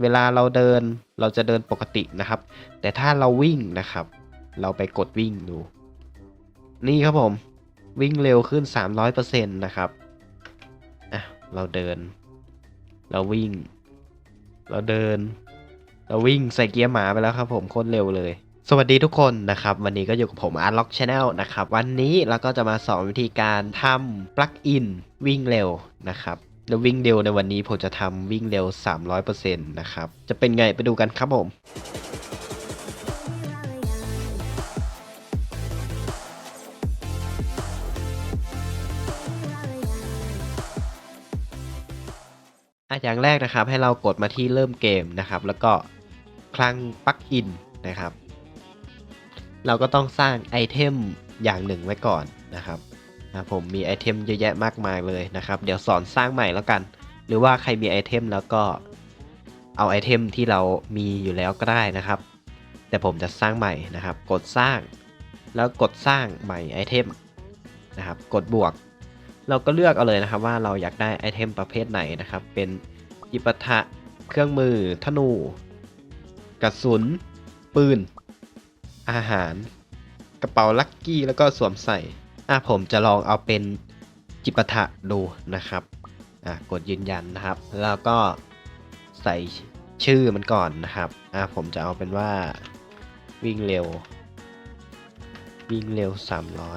เวลาเราเดินเราจะเดินปกตินะครับ แต่ถ้าเราวิ่งนะครับ เราไปกดวิ่งดู นี่ครับผม วิ่งเร็วขึ้น 300%นะครับอะเราเดิน เราวิ่ง เราเดิน เราวิ่งใส่เกียร์หมาไปแล้วครับผมโคตรเร็วเลยสวัสดีทุกคนนะครับ วันนี้ก็อยู่กับผม Unlock Channel นะครับ วันนี้เราก็จะมาสอนวิธีการทำปลั๊กอินวิ่งเร็วนะครับ แล้ววิ่งเร็วในวันนี้ผมจะทำวิ่งเร็ว 300%นะครับ จะเป็นไงไปดูกันครับผมอะอย่างแรกนะครับให้เรากดมาที่เริ่มเกมนะครับ แล้วก็คลังปลั๊กอินนะครับ เราก็ต้องสร้างไอเทมอย่างหนึ่งไว้ก่อนนะครับ นะผมมีไอเทมเยอะแยะมากมายเลยนะครับ เดี๋ยวสอนสร้างใหม่แล้วกัน หรือว่าใครมีไอเทมแล้วก็เอาไอเทมที่เรามีอยู่แล้วก็ได้นะครับ แต่ผมจะสร้างใหม่นะครับ กดสร้าง แล้วกดสร้างใหม่ไอเทมนะครับ กดบวก เราก็เลือกเอาเลยนะครับว่าเราอยากได้ไอเทมประเภทไหนนะครับ เป็นยิปทะเครื่องมือ ธนู กระสุน ปืน อาหาร กระเป๋าลักกี้แล้วก็สวมใส่ อะผมจะลองเอาเป็นจิปาถะดูนะครับอะกดยืนยันนะครับ แล้วก็ใส่ชื่อมันก่อนนะครับอะผมจะเอาเป็นว่าวิ่งเร็ว วิ่งเร็ว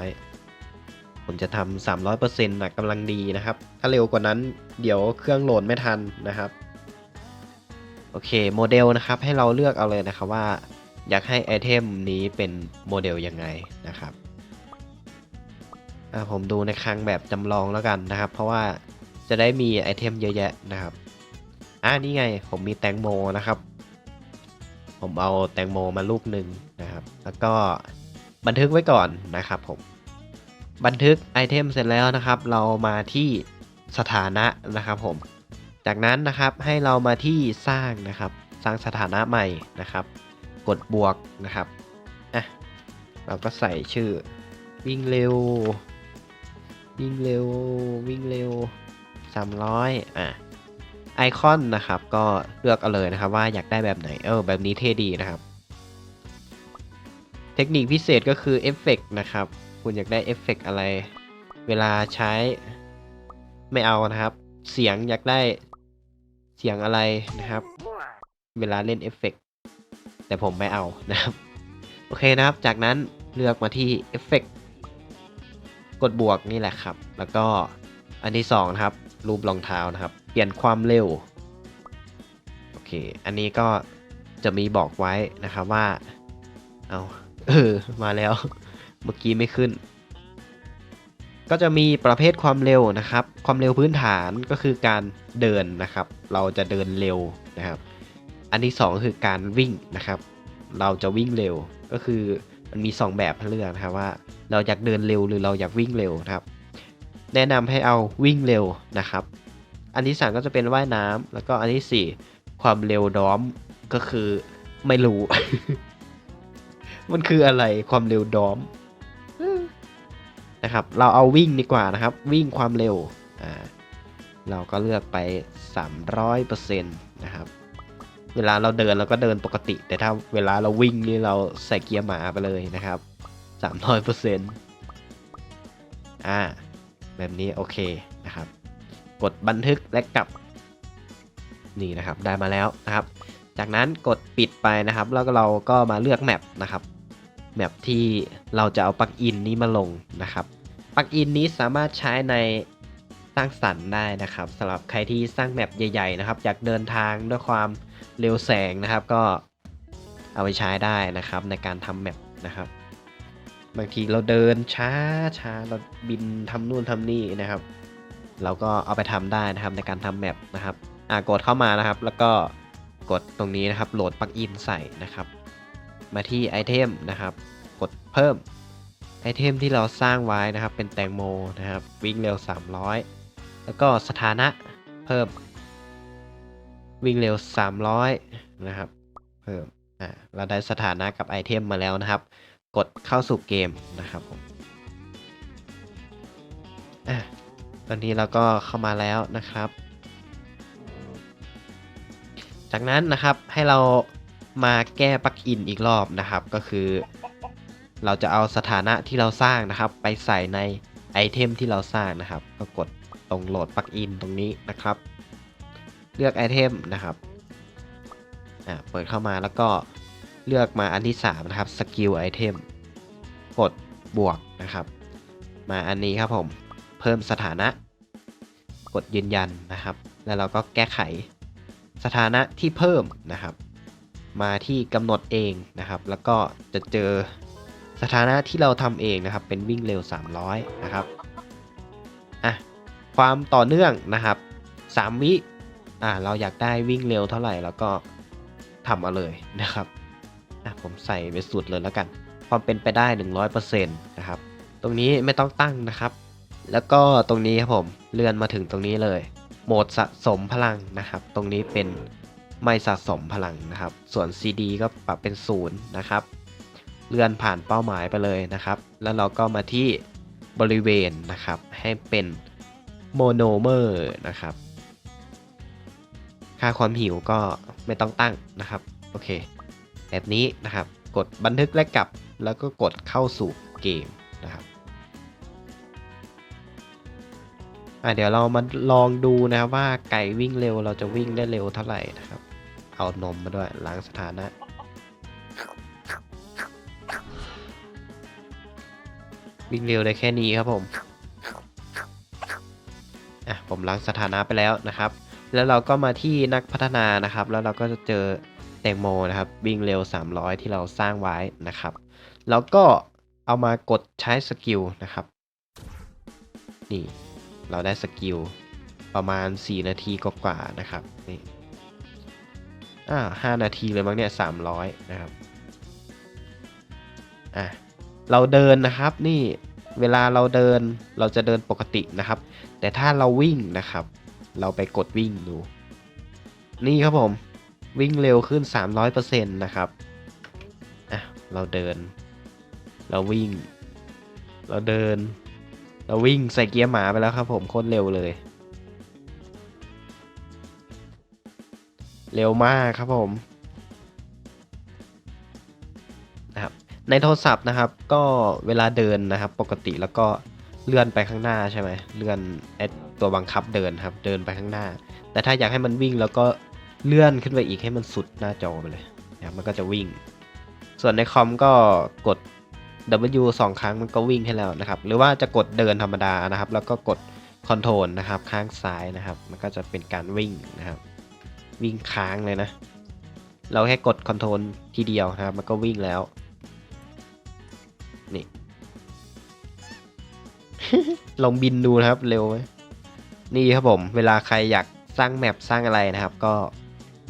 300 ผมจะทำ300%นะกำลังดีนะครับ ถ้าเร็วกว่านั้นเดี๋ยวเครื่องโหลดไม่ทันนะครับ โอเคโมเดลนะครับให้เราเลือกเอาเลยนะครับว่าอยากให้ไอเทมนี้เป็นโมเดลยังไงนะครับ ผมดูในคลังแบบจำลองแล้วกันนะครับ เพราะว่าจะได้มีไอเทมเยอะแยะนะครับอ่านี่ไงผมมีแตงโมนะครับ ผมเอาแตงโมมาลูกหนึ่งนะครับ แล้วก็บันทึกไว้ก่อนนะครับผมบันทึกไอเทมเสร็จแล้วนะครับ เรามาที่สถานะนะครับผม จากนั้นนะครับให้เรามาที่สร้างนะครับ สร้างสถานะใหม่นะครับ กดบวกนะครับอะเราก็ใส่ชื่อวิ่งเร็ว วิ่งเร็ววิ่งเร็ว 300 อะไอคอนนะครับ ก็เลือกเอาเลยนะครับ ว่าอยากได้แบบไหน เออ แบบนี้เท่ดีนะครับ เทคนิคพิเศษก็คือเอฟเฟกนะครับ คุณอยากได้เอฟเฟกอะไร เวลาใช้ไม่เอานะครับ เสียงอยากได้เสียงอะไรนะครับ เวลาเล่นเอฟเฟกแต่ผมไม่เอานะครับ โอเคนะครับ จากนั้นเลือกมาที่เอฟเฟก กดบวกนี่แหละครับ แล้วก็อันที่สองนะครับ รูปรองเท้านะครับ เปลี่ยนความเร็ว โอเค อันนี้ก็จะมีบอกไว้นะครับว่า เอาเออ มาแล้ว เมื่อกี้ไม่ขึ้น ก็จะมีประเภทความเร็วนะครับ ความเร็วพื้นฐานก็คือการเดินนะครับ เราจะเดินเร็วนะครับ อันที่2คือการวิ่งนะครับ เราจะวิ่งเร็วก็คือ มันมี 2 แบบให้เลือกนะครับว่า เราอยากเดินเร็วหรือเราอยากวิ่งเร็วนะครับ แนะนำให้เอาวิ่งเร็วนะครับ อันที่ 3 ก็จะเป็นว่ายน้ำแล้วก็อันที่ 4 ความเร็วด้อมก็คือไม่รู้ มันคืออะไรความเร็วด้อมนะครับ เราเอาวิ่งดีกว่านะครับ วิ่งความเร็วอ่าเราก็เลือกไป 300%นะครับ เวลาเราเดินเราก็เดินปกติ แต่ถ้าเวลาเราวิ่งนี่เราใส่เกียร์หมาไปเลยนะครับ300%อ่า แบบนี้โอเคนะครับ กดบันทึกและกลับ นี่นะครับได้มาแล้วนะครับ จากนั้นกดปิดไปนะครับ แล้วก็เราก็มาเลือกแมปนะครับแมปที่เราจะเอาปลั๊กอินนี้มาลงนะครับปลั๊กอินนี้สามารถใช้ในสร้างสรรค์ได้นะครับสำหรับใครที่สร้างแมปใหญ่ ๆ นะครับอยากเดินทางด้วยความ เร็วแสงนะครับก็เอาไปใช้ได้นะครับในการทำแมปนะครับ บางทีเราเดินช้าช้าเราบินทำนู่นทำนี่นะครับ เราก็เอาไปทำได้นะครับในการทำแมปนะครับอ่ากดเข้ามานะครับ แล้วก็กดตรงนี้นะครับโหลดปลั๊กอินใส่นะครับ มาที่ไอเทมนะครับ กดเพิ่มไอเทมที่เราสร้างไว้นะครับเป็นแตงโมนะครับ วิ่งเร็ว 300 แล้วก็สถานะเพิ่ม วิ่งเร็ว 300 นะครับ เพิ่ม อ่า เราได้สถานะกับไอเทมมาแล้วนะครับ กดเข้าสู่เกมนะครับผม อะ ตอนนี้เราก็เข้ามาแล้วนะครับ จากนั้นนะครับให้เรามาแก้ปลั๊กอินอีกรอบนะครับ ก็คือเราจะเอาสถานะที่เราสร้างนะครับ ไปใส่ในไอเทมที่เราสร้างนะครับ ก็กดตรงโหลดปลั๊กอินตรงนี้นะครับ เลือกไอเทมนะครับอ่าเปิดเข้ามาแล้วก็เลือกมาอันที่ 3 นะครับสกิลไอเทมกดบวกนะครับ มาอันนี้ครับผมเพิ่มสถานะ กดยืนยันนะครับ แล้วเราก็แก้ไขสถานะที่เพิ่มนะครับ มาที่กำหนดเองนะครับ แล้วก็จะเจอสถานะที่เราทำเองนะครับ เป็นวิ่งเร็ว 300 นะครับอะความต่อเนื่องนะครับ 3 วิ อ่าเราอยากได้วิ่งเร็วเท่าไหร่แล้วก็ทำเอาเลยนะครับอะผมใส่ไปสุดเลยแล้วกัน ความเป็นไปได้ 100%นะครับ ตรงนี้ไม่ต้องตั้งนะครับ แล้วก็ตรงนี้ครับผมเลื่อนมาถึงตรงนี้เลย โหมดสะสมพลังนะครับ ตรงนี้เป็นไม่สะสมพลังนะครับ ส่วน CD ก็ปรับเป็นศูนย์นะครับ เลื่อนผ่านเป้าหมายไปเลยนะครับ แล้วเราก็มาที่บริเวณนะครับ ให้เป็นโมโนเมอร์นะครับ ค่าความหิวก็ไม่ต้องตั้งนะครับ โอเค แบบนี้นะครับ กดบันทึกและกลับ แล้วก็กดเข้าสู่เกมนะครับอะเดี๋ยวเรามาลองดูนะครับว่าไก่วิ่งเร็วเราจะวิ่งได้เร็วเท่าไหร่นะครับ เอานมมาด้วยล้างสถานะวิ่งเร็วได้แค่นี้ครับผม อะผมล้างสถานะไปแล้วนะครับ แล้วเราก็มาที่นักพัฒนานะครับ แล้วเราก็จะเจอแตงโมนะครับ วิ่งเร็ว 300 ที่เราสร้างไว้นะครับ แล้วก็เอามากดใช้สกิลนะครับ นี่เราได้สกิลประมาณ 4 นาทีกว่าๆนะครับนี่อ่า5นาทีเลยมั้งเนี่ย300นะครับอะเราเดินนะครับนี่เวลาเราเดินเราจะเดินปกตินะครับ แต่ถ้าเราวิ่งนะครับ เราไปกดวิ่งดู นี่ครับผมวิ่งเร็วขึ้น 300%นะครับอะเราเดิน เราวิ่ง เราเดิน เราวิ่งใส่เกียร์หมาไปแล้วครับผมโคตรเร็วเลย เร็วมากครับผมนะครับในโทรศัพท์นะครับ ก็เวลาเดินนะครับ ปกติแล้วก็เลื่อนไปข้างหน้าใช่ไหมเลื่อนไอ ตัวบังคับเดินครับ เดินไปข้างหน้า แต่ถ้าอยากให้มันวิ่งแล้วก็เลื่อนขึ้นไปอีกให้มันสุดหน้าจอไปเลยนะครับมันก็จะวิ่ง ส่วนในคอมก็กด W สองครั้งมันก็วิ่งให้แล้วนะครับ หรือว่าจะกดเดินธรรมดานะครับ แล้วก็กดคอนโทรลนะครับ ข้างซ้ายนะครับ มันก็จะเป็นการวิ่งนะครับ วิ่งค้างเลยนะ เราแค่กดคอนโทรลทีเดียวนะครับ มันก็วิ่งแล้ว นี่ ลองบินดูนะครับ เร็วไหม นี่ครับผมเวลาใครอยากสร้างแมปสร้างอะไรนะครับ ก็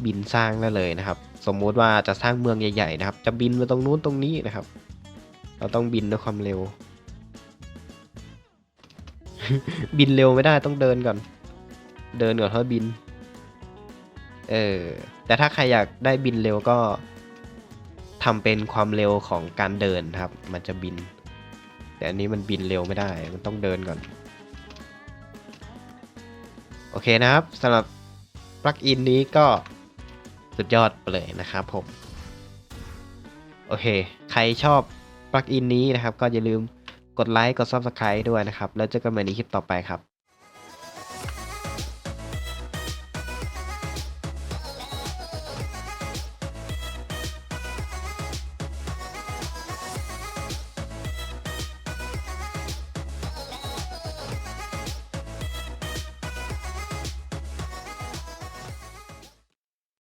บินสร้างได้เลยนะครับ สมมุติว่าจะสร้างเมืองใหญ่ๆนะครับ จะบินไปตรงนู้นตรงนี้นะครับ เราต้องบินด้วยความเร็ว บินเร็วไม่ได้ต้องเดินก่อน เดินก่อนค่อยบิน เออแต่ถ้าใครอยากได้บินเร็วก็ทำเป็นความเร็วของการเดินครับ มันจะบิน แต่อันนี้มันบินเร็วไม่ได้ มันต้องเดินก่อน โอเคนะครับสำหรับปลั๊กอินนี้ก็สุดยอดไปเลยนะครับผม โอเค ใครชอบปลั๊กอินนี้นะครับ ก็อย่าลืมกดไลค์ กด Subscribe ด้วยนะครับ แล้วเจอกันใหม่ในคลิปต่อไปครับ